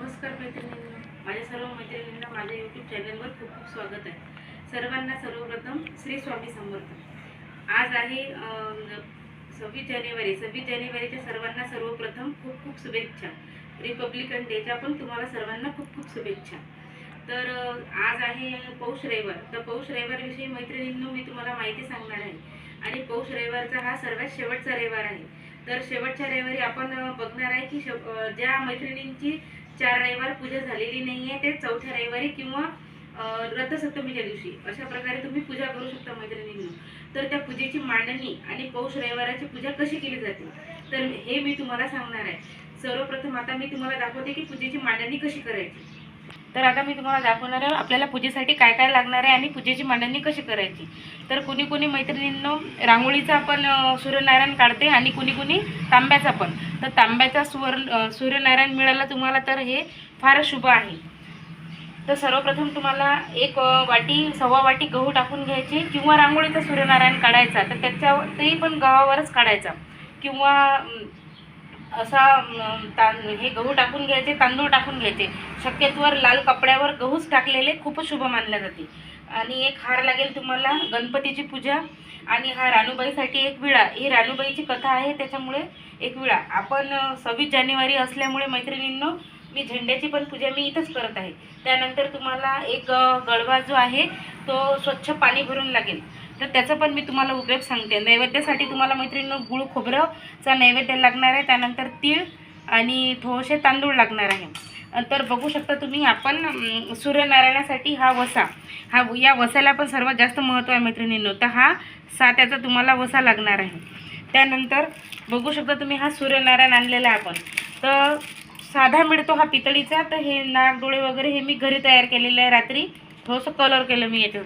नमस्कार मैत्रिणींना. माझ्या सर्व मैत्रिणींना माझ्या यूट्यूब चॅनलवर खूप खूप स्वागत आहे. सर्वांना सर्वप्रथम श्री स्वामी समर्थ. आज आहे सव्वीस जानेवारी. सव्वीस जानेवारीच्या सर्वांना सर्वप्रथम खूप खूप शुभेच्छा. रिपब्लिकन डेच्या पण तुम्हाला सर्वांना खूप खूप शुभेच्छा. तर आज आहे पौष रविवार. तर पौष रविवारविषयी मैत्रिणींनो मी तुम्हाला माहिती सांगणार आहे. आणि पौष रविवारचा हा सर्वात शेवटचा रविवार आहे. तर शेवटच्या रविवारी आपण बघणार आहे की शेव- ज्या मैत्रिणींची चार रविवार पूजा झालेली नाही आहे ते चौथ्या रविवारी किंवा रथसप्तमीच्या दिवशी. अशा प्रकारे तुम्ही पूजा करू शकता मैत्रिणींनी. तर त्या पूजेची मांडणी आणि पौष रविवाराची पूजा कशी केली जाते? तर हे मी तुम्हाला सांगणार आहे. सर्वप्रथम आता मी तुम्हाला दाखवते की पूजेची मांडणी कशी करायची. तर आता मी तुम्हाला दाखवणार आहे आपल्याला पूजेसाठी काय काय लागणार आहे आणि पूजेची मांडणी कशी करायची. तर कुणी कुणी मैत्रिणींनो रांगोळीचा पण सूर्यनारायण काढते आणि कुणी कुणी तांब्याचा पण. तर तांब्याचा सुवर्ण सूर्यनारायण मिळाला तुम्हाला तर हे फार शुभ आहे. तर सर्वप्रथम तुम्हाला एक वाटी सव्वा वाटी गहू टाकून घ्यायची किंवा रांगोळीचा सूर्यनारायण काढायचा. तर त्याच्यावर तेही पण गव्हावरच काढायचा. किंवा असा तां हे गहू टाकून घ्यायचे तांदूळ टाकून घ्यायचे. शक्यतोवर लाल कपड्यावर गहूच टाकलेले खूपच शुभ मानले जाते. आणि एक हार लागेल तुम्हाला गणपतीची पूजा आणि हा रानूबाईसाठी एक विळा. ही रानूबाईची कथा आहे त्याच्यामुळे एक विळा. आपण सव्वीस जानेवारी असल्यामुळे मैत्रिणींनो मी झेंड्याची पण पूजा मी इथंच करत आहे. त्यानंतर तुम्हाला एक गळवा जो आहे तो स्वच्छ पाणी भरून लागेल. तर त्याचा पण मी तुम्हाला उपयोग सांगते. नैवेद्यासाठी तुम्हाला मैत्रिणीनं गुळ खोबरंचा नैवेद्य लागणार आहे. त्यानंतर तीळ आणि थोडेसे तांदूळ लागणार आहे. तर बघू शकता तुम्ही आपण सूर्यनारायणासाठी हा वसा हा या वसाला पण सर्वात जास्त महत्त्व आहे मैत्रिणींनो. तर हा सात्याचा तुम्हाला वसा लागणार आहे. त्यानंतर बघू शकता तुम्ही हा सूर्यनारायण आणलेला आहे आपण. तर साधा मिळतो हा पितळीचा तर हे नाक डोळे वगैरे हे मी घरी तयार केलेलं आहे रात्री. थोडंसं कलर केलं मी याच्यात.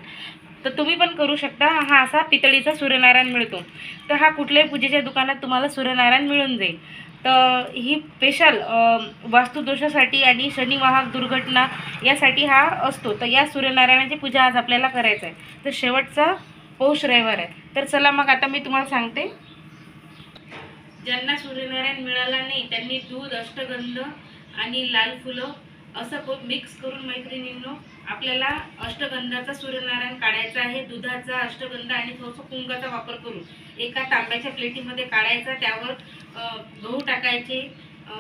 तर तुम्ही पण करू शकता. हा असा पितळीचा सूर्यनारायण मिळतो. तर हा कुठल्याही पूजेच्या दुकानात तुम्हाला सूर्यनारायण मिळून जाईल. तर ही स्पेशल वास्तुदोषासाठी आणि शनिवाहक दुर्घटना यासाठी हा असतो. तर या सूर्यनारायणाची पूजा आज आपल्याला करायचं आहे तर शेवटचा पौष रविवार आहे. तर चला मग आता मी तुम्हाला सांगते. ज्यांना सूर्यनारायण मिळाला नाही त्यांनी दूध अष्टगंध आणि लाल फुलं असं मिक्स करून मैत्रिणींनो आपल्याला अष्टगंधाचा सूर्यनारायण काढायचा आहे दुधाचा अष्टगंध आणि थोडंसं कुंकाचा वापर करून. एका तांब्याच्या प्लेटीमध्ये काढायचा त्यावर गहू टाकायचे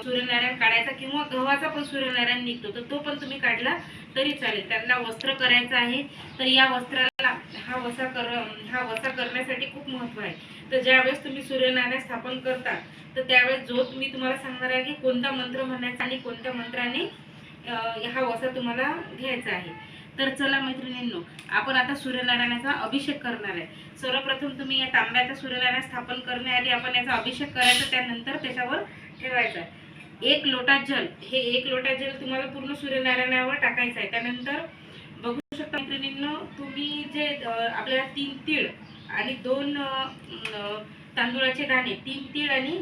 सूर्यनारायण काढायचा किंवा गव्हाचा पण सूर्यनारायण निघतो. तर तो पण तुम्ही काढला तरी चालेल. त्यांना वस्त्र करायचं आहे तर या वस्त्राला हा वसा कर हा वसा करण्यासाठी खूप महत्त्व आहे. तर ज्यावेळेस तुम्ही सूर्यनारायण स्थापन करता तर त्यावेळेस जो मी तुम्हाला सांगणार आहे की कोणता मंत्र म्हणायचा आणि कोणत्या मंत्राने हा वसा तुम्हाला घ्यायचा आहे. तर चला मैत्रिणींनो आपण आता सूर्यनारायणाचा अभिषेक करणार आहे. सर्वप्रथम तुम्ही या तांब्याचा सूर्यनारायण स्थापन करण्याआधी आपण याचा अभिषेक करायचा त्यानंतर त्याच्यावर ठेवायचा एक लोटा जल हे एक लोटा जल तुम्हाला पूर्ण सूर्यनारायणावर टाकायचं आहे. त्यानंतर बघू शकता मैत्रिणींनो तुम्ही जे आपल्याला तीन तीळ आणि दोन तांदुळाचे तांदूळाचे दाणे तीन तीळ आणि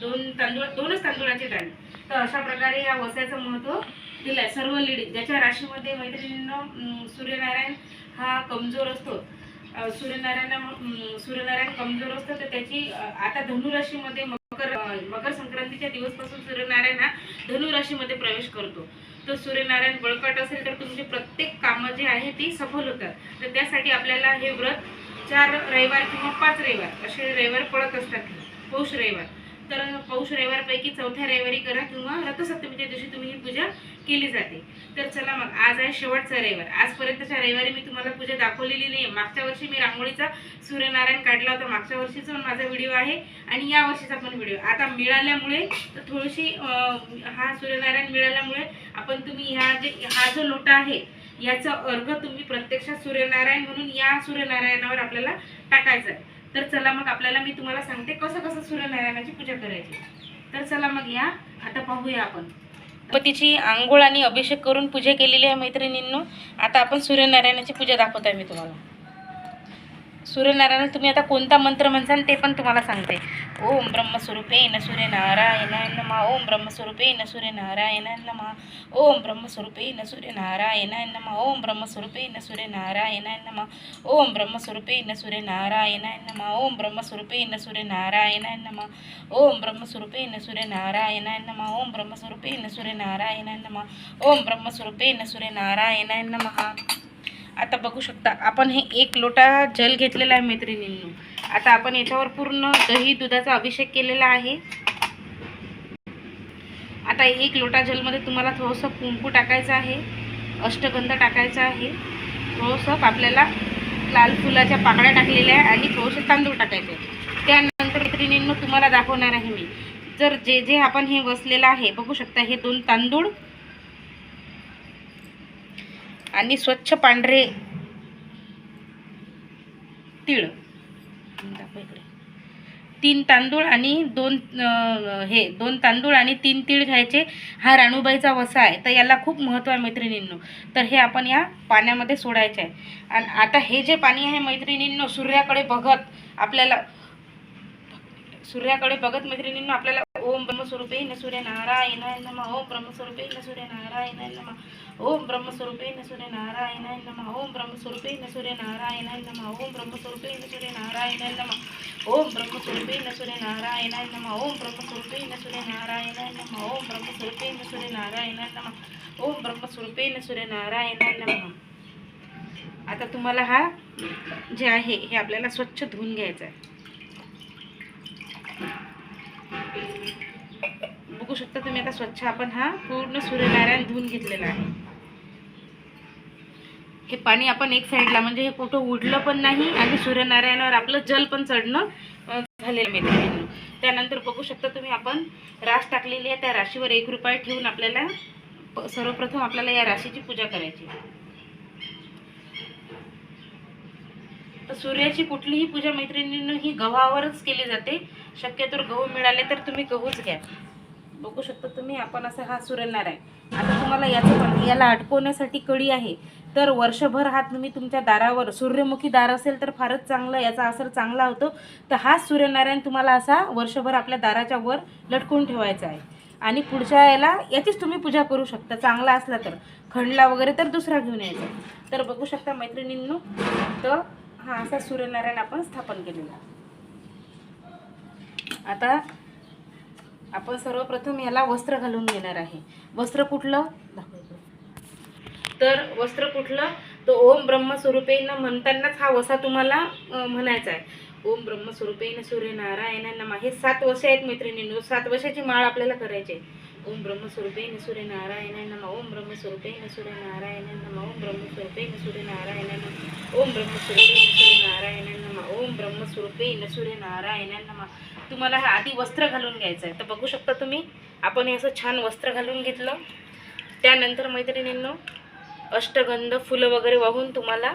दोन तांदूळ दोनच तांदूळाचे दाणे. तर अशा प्रकारे या वस्याचं महत्त्व दिलं आहे सर्व लेडीज ज्याच्या राशीमध्ये मैत्रिणींनो सूर्यनारायण हा कमजोर असतो. सूर्यनारायण सूर्यनारायण कमजोर असतो तर त्याची आता धनुराशीमध्ये मकर मकर संक्रांतीच्या दिवसपासून सूर्यनारायण हा धनुराशीमध्ये प्रवेश करतो. तर सूर्यनारायण बळकट असेल तर तुमचे प्रत्येक कामं जे आहे ती सफल होतात. तर त्यासाठी आपल्याला हे व्रत चार रविवार किंवा पाच रविवार असे रविवार पडत असतात. पौष रविवार. तर पौष रविवारपैकी चौथ्या रविवारी करा किंवा रथसप्तमीच्या दिवशी तुम्ही ही पूजा केली जाते. तर चला मग आज आहे शेवटचा रविवार. आजपर्यंतच्या रविवारी मी तुम्हाला पूजा दाखवलेली नाही आहे मागच्या वर्षी मी रांगोळीचा सूर्यनारायण काढला होता. मागच्या वर्षीचा पण माझा व्हिडिओ आहे आणि या वर्षीचा पण व्हिडिओ आता मिळाल्यामुळे तर थोडीशी हा सूर्यनारायण मिळाल्यामुळे आपण तुम्ही ह्या जे हा जो लोटा आहे याचा अर्घ तुम्ही प्रत्यक्षात सूर्यनारायण म्हणून या सूर्यनारायणावर आपल्याला टाकायचा आहे. तर चला मग आपल्याला मी तुम्हाला सांगते कसं कसं सूर्यनारायणाची पूजा करायची. तर चला मग या आता पाहूया आपण. गणपतीची आंघोळ आणि अभिषेक करून पूजा केलेली आहे मैत्रिणींनो. आता आपण सूर्यनारायणाची पूजा दाखवत आहे मी तुम्हाला. सूर्यनारायण तुम्ही आता कोणता मंत्र म्हणसाल ते पण तुम्हाला सांगते. ओम ब्रह्मस्वरूपे न सूर्यनारायणाय नमः ओम ब्रह्मस्वरूपे न सूर्यनारायणाय नमः ओम ब्रह्मस्वरूपे न सूर्यनारायणाय नमः ओम ब्रह्मस्वरूपे न सूर्यनारायणाय नमः ओम ब्रह्मस्वरूपे न सूर्यनारायणाय नमः ओम ब्रह्मस्वरूपे न सूर्यनारायणाय नमः ओम ब्रह्मस्वरूपे न सूर्यनारायणाय नमः ओम ब्रह्मस्वरूपे न सूर्यनारायणाय नमः ओम ब्रह्मस्वरूपे न सूर्यनारायणाय नमः। आता बघू शकता आपण हे एक लोटा जल घेतलेला आहे मैत्रिणींनो. आता आपण याच्यावर पूर्ण दही दुधाचा अभिषेक केलेला आहे. आता एक लोटा जलमध्ये तुम्हाला थोडंसं कुंकू टाकायचं आहे अष्टगंध टाकायचा आहे. थोडंसं आपल्याला लाल फुलाच्या पाकळ्या टाकलेल्या आहे आणि थोडंसं तांदूळ टाकायचे आहे. त्यानंतर मैत्रिणींनो तुम्हाला दाखवणार आहे मी. जर जे जे आपण हे वसलेलं आहे बघू शकता हे दोन तांदूळ आणि स्वच्छ पांढरे तीळ. तीन तांदूळ आणि दोन हे दोन तांदूळ आणि तीन तीळ घ्यायचे. हा राणूबाईचा वसा आहे तर याला खूप महत्त्व आहे मैत्रिणींनो. तर हे आपण या पाण्यामध्ये सोडायचे आहे. आणि आता हे जे पाणी आहे मैत्रिणींनो सूर्याकडे बघत आपल्याला सूर्याकडे बघत मैत्रिणींना आपल्याला ओम ब्रह्मस्वरूपे न सूर्य नारायणाय नम ओम ब्रह्मस्वरूपे न सूर्य नारायणाय नमः ओम ब्रह्मस्वरूपे न सूर्य नारायणाय नमः ओम ब्रह्मस्वरूपे न सूर्य नारायणाय नमः ओम ब्रह्मस्वरूपे न सूर्य नारायणाय नम ओम ब्रह्मस्वरूपे न सूर्य नारायणाय नमः ओम ब्रह्मस्वरूपे न सूर्य नारायणाय नमः ओम ब्रह्मस्वरूपे न सूर्य नारायणाय नमः ओम ब्रह्मस्वरूपे न सूर्य नारायणाय नमः. आता तुम्हाला हा जे आहे हे आपल्याला स्वच्छ धुवून घ्यायचं आहे बघू शकता तुम्ही आता स्वच्छ आपण हा पूर्ण सूर्यनारायण धुवून घेतलेला आहे. हे पाणी आपण एक साईडला म्हणजे हे कुठं उडलं पण नाही आणि सूर्यनारायणावर आपलं जल पण चढणं झालेलं मित्रांनो त्यानंतर बघू शकता तुम्ही आपण रास टाकलेली आहे. त्या राशीवर एक रुपये ठेवून आपल्याला सर्वप्रथम आपल्याला या राशीची पूजा करायची. तर सूर्याची कुठलीही पूजा मैत्रिणींनी ही गव्हावरच केली जाते. शक्यतो गहू मिळाले तर तुम्ही गहूच घ्या. बघू शकता तुम्ही आपण असं हा सूर्यनारायण आता तुम्हाला याचं पण याला अटकवण्यासाठी कडी आहे. तर वर्षभर हा तुम्ही तुमच्या दारावर सूर्यमुखी दार असेल तर फारच चांगलं याचा असर चांगला होतो. तर हा सूर्यनारायण तुम्हाला असा वर्षभर आपल्या दाराच्या वर लटकून ठेवायचा आहे. आणि पुढच्या याला याचीच तुम्ही पूजा करू शकता चांगला असला तर. खंडला वगैरे तर दुसरा घेऊन यायचा. तर बघू शकता मैत्रिणींनो तर हा असा सूर्यनारायण आपण स्थापन केलेला. आता आपण सर्वप्रथम याला वस्त्र घालून घेणार आहे. वस्त्र कुठलं? तर वस्त्र कुठलं? तर ओम ब्रह्मस्वरूपेन म्हणतानाच हा वसा तुम्हाला म्हणायचा आहे. ओम ब्रह्मस्वरूपेन सूर्यनारायण नमा. हे सात वसे आहेत मैत्रिणींनो. सात वशाची माळ आपल्याला करायची आहे. ओम ब्रह्मस्वरूपेन सूर्यनारायण नम. ओम ब्रह्मस्वरूपेन सूर्यनारायण नम. ओम ब्रह्मस्वरूपेन सूर्यनारायण नम. ओम ब्रह्मस्वरूपेन सूर्यनारायण नम. ओम ब्रह्मस्वरूपेन सूर्यनारायण नम. तुम्हाला हा आधी वस्त्र घालून घ्यायचं आहे तर बघू शकता तुम्ही आपण हे असं छान वस्त्र घालून घेतलं. त्यानंतर मैत्रिणींनो अष्टगंध फुलं वगैरे वाहून तुम्हाला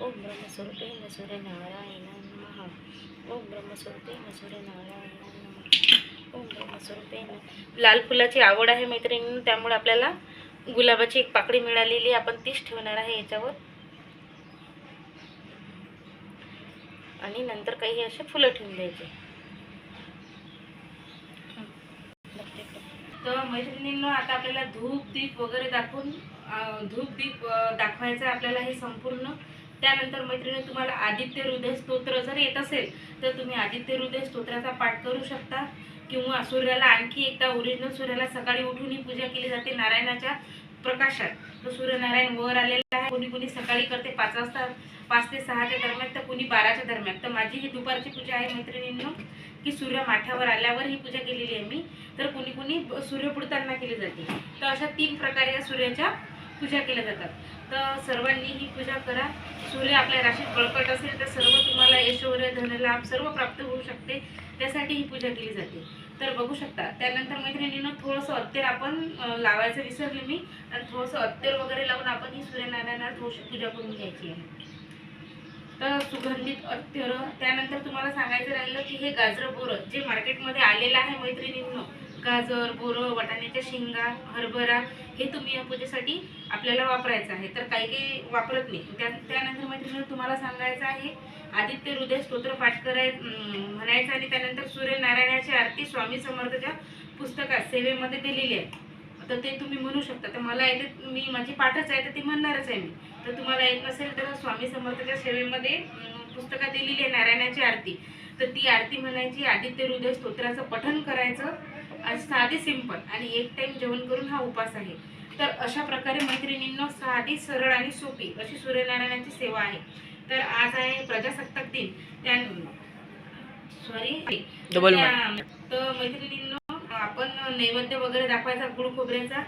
ओम ब्रह्मस्वरूपे न सूर्यनारायण नमः. ओम ब्रह्मस्वरूपे न सूर्यनारायण नमः. ओम ब्रह्मस्वरूपे लाल फुलाची आवड आहे मैत्रिणींनो त्यामुळे आपल्याला गुलाबाची एक पाकळी मिळालेली आपण तीच ठेवणार आहे याच्यावर. आणि नंतर काही असे फुलं ठेवून द्यायचे. तर मैत्रिणींनो आता आपल्याला धूप दीप वगैरे दाखवून धूप दीप दाखवायचं आहे आपल्याला हे संपूर्ण. त्यानंतर मैत्रिणी तुम्हाला आदित्य हृदय स्तोत्र जर येत असेल तर तुम्ही आदित्य हृदय स्तोत्राचा पाठ करू शकता. किंवा सूर्याला आणखी एकदा ओरिजिनल सूर्याला सकाळी उठून ही पूजा केली जाते नारायणाच्या. प्रकाशात तो सूर्यनारायण वर आलेला आहे. कोणी कोणी सकाळी करते पाच वाजता पाच ते सहाच्या दरम्यान तर कोणी बाराच्या दरम्यान. तर माझी ही दुपारची पूजा आहे मैत्रिणींनो की सूर्य माथ्यावर आल्यावर ही पूजा केलेली आहे मी. तर कोणी कोणी सूर्य बुडताना केली जाते. तर अशा तीन प्रकारे या सूर्याच्या पूजा केल्या जातात. तर सर्वांनी ही पूजा करा. सूर्य आपल्या राशीत बळकट असेल तर सर्व तुम्हाला ऐश्वर्य धनलाभ सर्व प्राप्त होऊ शकते. त्यासाठी ही पूजा केली जाते. तर बघू शकता. त्यानंतर मैत्रिणीनं थोडंसं अत्तेर आपण लावायचं विसरले मी. आणि थोडंसं अत्तेर वगैरे लावून आपण ही सूर्यनारायणाला थोडीशी पूजा करून घ्यायची आहे. तर सुगंधित अत्तर. त्यानंतर तुम्हाला सांगायचं राहिलं की हे गाजरं बोरं जे मार्केटमध्ये आलेलं आहे मैत्रिणींनं. गाजर बोरं वाटाण्याच्या शेंगा हरभरा हे तुम्ही या पूजेसाठी आपल्याला वापरायचं आहे. तर काही काही वापरत नाही. त्या त्यानंतर मैत्रिणी तुम्हाला सांगायचं आहे आदित्य हृदय स्तोत्र पाठ कराय म्हणायचं आणि त्यानंतर सूर्यनारायणाची आरती स्वामी समर्थच्या पुस्तकात सेवेमध्ये दिलेली आहे तर ते तुम्ही म्हणू शकता. तर मला येते मी माझी पाठच आहे तर ती म्हणणारच आहे मी. तर तुम्हाला येत नसेल तर स्वामी समर्थच्या सेवेमध्ये पुस्तकात दिलेली आहे नारायणाची आरती. तर ती आरती म्हणायची आदित्य हृदय स्तोत्राचं पठन करायचं. साधी सिंपल आणि एक टाइम जेवण करून हा उपास आहे. तर अशा प्रकारे मैत्रिणींनो साधी सरळ आणि सोपी अशी सूर्यनारायणाची सेवा आहे. तर आज आहे प्रजासत्ताक दिन. त्या सॉरी तर मैत्रिणींनो आपण नैवेद्य वगैरे दाखवायचा गुळ खोबऱ्याचा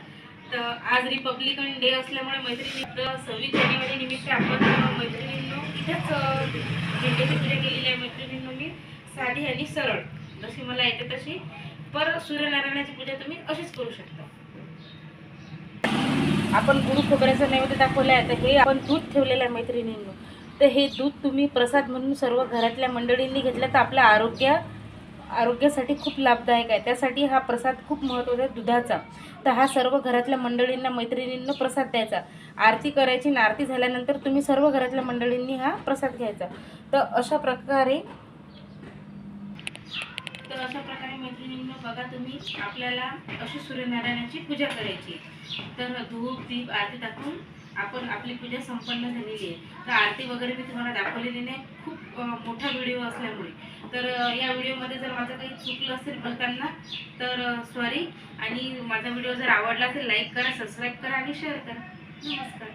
तर आज रिपब्लिकन डे असल्यामुळे मैत्रिणी तर सव्वीस जानेवारी निमित्त आपण मैत्रिणींनो इथेच झेंड्याची पूजा केलेली आहे मैत्रिणींनो मी. साधी आणि सरळ. जशी मला येते तशी. पर सूर्यनारायणाची पूजा तुम्ही अशीच करू शकता. आपण गुरु खोबऱ्याचा नैवेद्य दाखवला आहे तर हे आपण दूध ठेवलेलं आहे मैत्रिणींनो. तर हे दूध तुम्ही प्रसाद म्हणून सर्व घरातल्या मंडळींनी घेतलं तर आपल्या आरोग्य आरोग्यासाठी खूप लाभदायक आहे. त्यासाठी हा प्रसाद खूप महत्त्वाचा आहे दुधाचा. तर हा सर्व घरातल्या मंडळींना मैत्रिणींना प्रसाद द्यायचा. आरती करायची आणि आरती झाल्यानंतर तुम्ही सर्व घरातल्या मंडळींनी हा प्रसाद घ्यायचा. तर अशा प्रकारे तर अशा प्रकारे मैत्रिणींनो बघा तुम्ही आपल्याला अशी सूर्यनारायणाची पूजा करायची. तर धूप दीप आरती दाखवून आपण आपली पूजा संपन्न झालेली आहे. तर आरती वगैरे मी तुम्हाला दाखवलेली नाही. खूप मोठा व्हिडिओ असल्यामुळे. तर या व्हिडिओमध्ये जर माझं काही चुकलं असेल बघताना तर सॉरी आणि माझा व्हिडिओ जर आवडला असेल लाईक करा सबस्क्राईब करा आणि शेअर करा. नमस्कार.